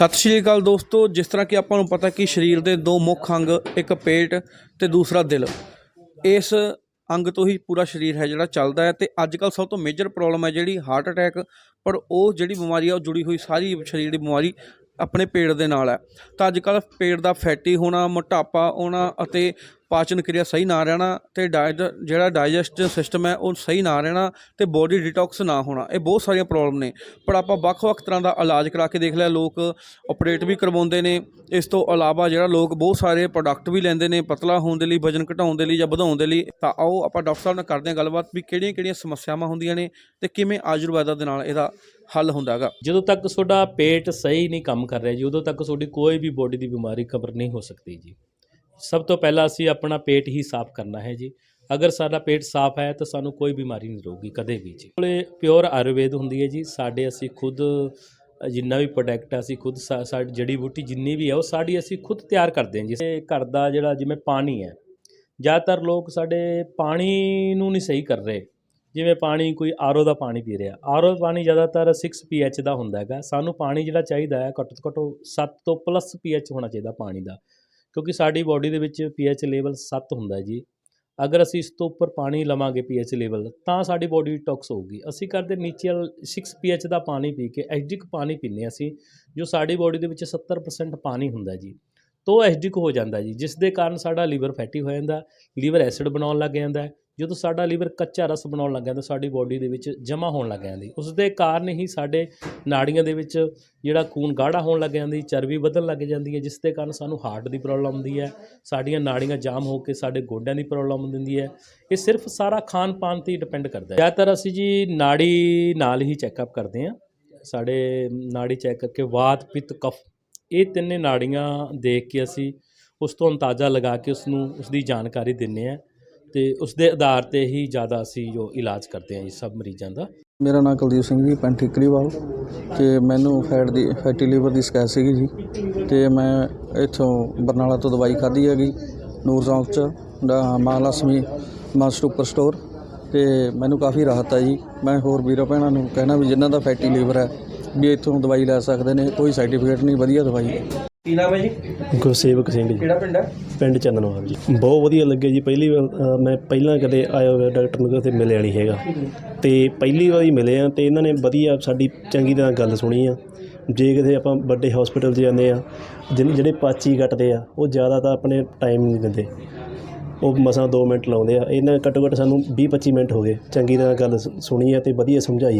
ਸਤਿ ਸ਼੍ਰੀ ਅਕਾਲ ਦੋਸਤੋ, ਜਿਸ ਤਰ੍ਹਾਂ ਕਿ ਆਪਾਂ ਨੂੰ ਪਤਾ ਕਿ ਸਰੀਰ ਦੇ ਦੋ ਮੁੱਖ ਅੰਗ, ਇੱਕ ਪੇਟ ਤੇ ਦੂਸਰਾ ਦਿਲ। ਇਸ ਅੰਗ ਤੋਂ ਹੀ ਪੂਰਾ ਸਰੀਰ ਹੈ ਜਿਹੜਾ ਚੱਲਦਾ ਹੈ ਤੇ ਅੱਜ ਕੱਲ ਸਭ ਤੋਂ ਮੇਜਰ ਪ੍ਰੋਬਲਮ ਹੈ ਜਿਹੜੀ ਹਾਰਟ ਅਟੈਕ ਪਰ ਉਹ ਜਿਹੜੀ ਬਿਮਾਰੀ ਆ, ਉਹ ਜੁੜੀ ਹੋਈ ਸਾਰੀ ਸਰੀਰ ਦੀ ਬਿਮਾਰੀ ਆਪਣੇ ਪੇਟ ਦੇ ਨਾਲ ਹੈ। ਤਾਂ ਅੱਜ ਕੱਲ ਪੇਟ ਦਾ ਫੈਟੀ ਹੋਣਾ, ਮੋਟਾਪਾ ਆਉਣਾ ਅਤੇ ਪਾਚਨ ਕਿਰਿਆ ਸਹੀ ਨਾ ਰਹਿਣਾ ਤੇ ਡਾਇਜ, ਜਿਹੜਾ ਡਾਈਜੈਸਟ ਸਿਸਟਮ ਹੈ ਉਹ ਸਹੀ ਨਾ ਰਹਿਣਾ ਤੇ ਬੋਡੀ ਡਿਟੌਕਸ ਨਾ ਹੋਣਾ, ਇਹ ਬਹੁਤ ਸਾਰੀਆਂ ਪ੍ਰੋਬਲਮ ਨੇ। ਪਰ ਆਪਾਂ ਵੱਖ-ਵੱਖ ਤਰ੍ਹਾਂ ਦਾ ਇਲਾਜ ਕਰਾ ਕੇ ਦੇਖ ਲਿਆ, ਲੋਕ ਆਪਰੇਟ ਵੀ ਕਰਵਾਉਂਦੇ ਨੇ, ਇਸ ਤੋਂ ਇਲਾਵਾ ਜਿਹੜਾ ਲੋਕ ਬਹੁਤ ਸਾਰੇ ਪ੍ਰੋਡਕਟ ਵੀ ਲੈਂਦੇ ਨੇ, ਪਤਲਾ ਹੋਣ ਦੇ ਲਈ, ਵਜਨ ਘਟਾਉਣ ਦੇ ਲਈ ਜਾਂ ਵਧਾਉਣ ਦੇ ਲਈ, ਤਾਂ ਆਓ ਆਪਾਂ ਡਾਕਟਰ ਸਾਹਿਬ ਨਾਲ ਕਰਦੇ ਹਾਂ ਗੱਲਬਾਤ ਵੀ ਕਿਹੜੀਆਂ-ਕਿਹੜੀਆਂ ਸਮੱਸਿਆਵਾਂ ਹੁੰਦੀਆਂ ਨੇ ਤੇ ਕਿਵੇਂ ਆਯੁਰਵੈਦਾ ਦੇ ਨਾਲ ਇਹਦਾ ਹੱਲ ਹੁੰਦਾ ਹੈਗਾ। ਜਦੋਂ ਤੱਕ ਤੁਹਾਡਾ ਪੇਟ ਸਹੀ ਨਹੀਂ ਕੰਮ ਕਰ ਰਿਹਾ ਜੀ, ਉਦੋਂ ਤੱਕ ਤੁਹਾਡੀ ਕੋਈ ਵੀ ਬੋਡੀ ਦੀ ਬਿਮਾਰੀ ਕਵਰ ਨਹੀਂ ਹੋ ਸਕਦੀ ਜੀ। ਸਭ ਤੋਂ ਪਹਿਲਾਂ ਅਸੀਂ ਆਪਣਾ ਪੇਟ ਹੀ ਸਾਫ਼ ਕਰਨਾ ਹੈ ਜੀ। ਅਗਰ ਸਾਡਾ ਪੇਟ ਸਾਫ਼ ਹੈ ਤਾਂ ਸਾਨੂੰ ਕੋਈ ਬਿਮਾਰੀ ਨਹੀਂ ਰਹੂਗੀ ਕਦੇ ਵੀ ਜੀ। ਕੋਲੇ ਪਿਓਰ ਆਯੁਰਵੇਦ ਹੁੰਦੀ ਹੈ ਜੀ, ਸਾਡੇ ਅਸੀਂ ਖੁਦ, ਜਿੰਨਾ ਵੀ ਪ੍ਰੋਡਕਟ ਅਸੀਂ ਖੁਦ ਸਾ- ਸਾਡੀ, ਜੜੀ ਬੂਟੀ ਜਿੰਨੀ ਵੀ ਹੈ, ਉਹ ਸਾਡੀ ਅਸੀਂ ਖੁਦ ਤਿਆਰ ਕਰਦੇ ਹਾਂ ਜੀ। ਘਰ ਦਾ ਜਿਹੜਾ ਜਿਵੇਂ ਪਾਣੀ ਹੈ, ਜ਼ਿਆਦਾਤਰ ਲੋਕ ਸਾਡੇ ਪਾਣੀ ਨੂੰ ਨਹੀਂ ਸਹੀ ਕਰ ਰਹੇ। ਜਿਵੇਂ ਪਾਣੀ ਕੋਈ ਆਰਓ ਦਾ ਪਾਣੀ ਪੀ ਰਿਹਾ ਆਰਓ ਪਾਣੀ ਜ਼ਿਆਦਾਤਰ 6 ਪੀਐਚ ਦਾ ਹੁੰਦਾ ਹੈਗਾ। ਸਾਨੂੰ ਪਾਣੀ ਜਿਹੜਾ ਚਾਹੀਦਾ ਹੈ ਘੱਟੋ ਤੋਂ ਘੱਟ 7 ਤੋਂ ਪਲੱਸ ਪੀਐਚ ਹੋਣਾ ਚਾਹੀਦਾ ਪਾਣੀ ਦਾ। ਕਿਉਂਕਿ ਸਾਡੀ ਬਾਡੀ ਦੇ ਵਿੱਚ ਪੀਐਚ ਲੈਵਲ 7 ਹੁੰਦਾ ਜੀ। ਅਗਰ ਅਸੀਂ ਇਸ ਤੋਂ ਉੱਪਰ ਪਾਣੀ ਲਵਾਂਗੇ ਪੀਐਚ ਲੈਵਲ ਤਾਂ ਸਾਡੀ ਬਾਡੀ ਟੌਕਸ ਹੋਊਗੀ। ਅਸੀਂ ਕਰਦੇ ਨੀਚੇ 6 ਪੀਐਚ ਦਾ ਪਾਣੀ ਪੀ ਕੇ ਐਸਿਡਿਕ ਪਾਣੀ ਪੀਂਦੇ ਹਾਂ ਅਸੀਂ, ਜੋ ਸਾਡੀ ਬਾਡੀ ਦੇ ਵਿੱਚ 70% ਪਾਣੀ ਹੁੰਦਾ ਜੀ। ਤੋ ਐਸਿਡਿਕ ਹੋ ਜਾਂਦਾ ਜੀ, ਜਿਸ ਦੇ ਕਾਰਨ ਸਾਡਾ ਲੀਵਰ ਫੈਟੀ ਹੋ ਜਾਂਦਾ, ਲੀਵਰ ਐਸਿਡ ਬਣਾਉਣ ਲੱਗ ਜਾਂਦਾ ਜਦੋਂ ਸਾਡਾ ਲੀਵਰ ਕੱਚਾ ਰਸ ਬਣਾਉਣ ਲੱਗ ਜਾਂਦਾ ਸਾਡੀ ਬਾਡੀ ਦੇ ਵਿੱਚ ਜਮ੍ਹਾਂ ਹੋਣ ਲੱਗ ਜਾਂਦੀ। ਉਸ ਦੇ ਕਾਰਨ ਹੀ ਸਾਡੇ ਨਾੜੀਆਂ ਦੇ ਵਿੱਚ ਜਿਹੜਾ ਖੂਨ ਗਾੜਾ ਹੋਣ ਲੱਗ ਜਾਂਦੀ, ਚਰਬੀ ਵਧਣ ਲੱਗ ਜਾਂਦੀ ਹੈ, ਜਿਸ ਦੇ ਕਾਰਨ ਸਾਨੂੰ ਹਾਰਟ ਦੀ ਪ੍ਰੋਬਲਮ ਆਉਂਦੀ ਹੈ, ਸਾਡੀਆਂ ਨਾੜੀਆਂ ਜਾਮ ਹੋ ਕੇ ਸਾਡੇ ਗੋਡਿਆਂ ਦੀ ਪ੍ਰੋਬਲਮ ਹੁੰਦੀ ਹੈ। ਇਹ ਸਿਰਫ ਸਾਰਾ ਖਾਣ ਪਾਣ ਤੇ ਹੀ ਡਿਪੈਂਡ ਕਰਦਾ ਹੈ। ਜ਼ਿਆਦਾਤਰ ਅਸੀਂ ਜੀ ਨਾੜੀ ਨਾਲ ਹੀ ਚੈੱਕਅਪ ਕਰਦੇ ਹਾਂ। ਸਾਡੇ ਨਾੜੀ ਚੈੱਕ ਕਰਕੇ ਵਾਤ, ਪਿੱਤ, ਕਫ, ਇਹ ਤਿੰਨੇ ਨਾੜੀਆਂ ਦੇਖ ਕੇ ਅਸੀਂ ਉਸ ਤੋਂ ਅੰਦਾਜ਼ਾ ਲਗਾ ਕੇ ਉਸ ਨੂੰ ਉਸ ਦੀ ਜਾਣਕਾਰੀ ਦਿੰਨੇ ਆ ਤੇ ਉਸ ਦੇ ਆਧਾਰ ਤੇ ਹੀ ਜ਼ਿਆਦਾ ਅਸੀਂ ਜੋ ਇਲਾਜ ਕਰਦੇ ਹਾਂ ਜੀ, ਸਭ ਮਰੀਜ਼ਾਂ ਦਾ। ਮੇਰਾ ਨਾਮ ਕੁਲਦੀਪ ਸਿੰਘ ਜੀ, ਪਿੰਡ ਠੀਕਰੀਵਾਲ ਤੇ ਮੈਨੂੰ ਫੈਟ ਦੀ, ਫੈਟੀ ਲੀਵਰ ਦੀ ਸ਼ਿਕਾਇਤ ਸੀਗੀ ਜੀ ਤੇ ਮੈਂ ਇੱਥੋਂ ਬਰਨਾਲਾ ਤੋਂ ਦਵਾਈ ਖਾਧੀ ਹੈਗੀ ਨੂਰ ਚੌਂਕ ਚ ਦਾ ਮਹਾਲక్ష్ਮੀ ਮਾਂ ਸੁਪਰ ਸਟੋਰ ਤੇ ਮੈਨੂੰ ਕਾਫੀ ਰਾਹਤ ਹੈ ਜੀ। ਮੈਂ ਹੋਰ ਵੀਰਾਂ ਭੈਣਾਂ ਨੂੰ ਕਹਿਣਾ ਵੀ ਜਿਨ੍ਹਾਂ ਦਾ ਫੈਟੀ ਲੀਵਰ ਹੈ ਵੀ ਇੱਥੋਂ ਦਵਾਈ ਲੈ ਸਕਦੇ ਨੇ, ਕੋਈ ਸਰਟੀਫਿਕੇਟ ਨਹੀਂ, ਵਧੀਆ ਦਵਾਈ ਹੈ। ਕੀ ਨਾਮ ਹੈ ਜੀ? ਗੁਰਸੇਵਕ ਸਿੰਘ ਜੀ। ਕਿਹੜਾ ਪਿੰਡ ਹੈ? ਪਿੰਡ ਚੰਦਨਵਾਲ ਜੀ। ਬਹੁਤ ਵਧੀਆ ਲੱਗਿਆ ਜੀ। ਪਹਿਲੀ ਵਾਰ ਅ, ਮੈਂ ਪਹਿਲਾਂ ਕਦੇ ਆਇਆ ਹੋਇਆ ਡਾਕਟਰ ਨੂੰ ਕਦੇ ਮਿਲਿਆ ਨਹੀਂ ਹੈਗਾ। ਤੇ ਪਹਿਲੀ ਵਾਰੀ ਮਿਲੇ ਆ ਤੇ ਇਹਨਾਂ ਨੇ ਵਧੀਆ ਸਾਡੀ ਚੰਗੀ ਤਰ੍ਹਾਂ ਗੱਲ ਸੁਣੀ ਆ। ਜੇ ਕਿਤੇ ਆਪਾਂ ਵੱਡੇ ਹਸਪੀਟਲ 'ਚ ਜਾਂਦੇ ਆ ਜਿਨ- ਜਿਹੜੇ ਪਾਚੀ ਕੱਟਦੇ ਆ ਉਹ ਜ਼ਿਆਦਾ ਤਾਂ ਆਪਣੇ ਟਾਈਮ ਨਹੀਂ ਦਿੰਦੇ। ਉਹ ਮਸਾਂ 2 ਮਿੰਟ ਲਾਉਂਦੇ ਆ। ਇਹਨਾਂ ਘੱਟੋ ਘੱਟ ਸਾਨੂੰ 20 25 ਮਿੰਟ ਹੋ ਗਏ। ਚੰਗੀ ਤਰ੍ਹਾਂ ਗੱਲ ਸ- ਸੁਣੀ ਆ ਤੇ ਵਧੀਆ ਸਮਝਾਈ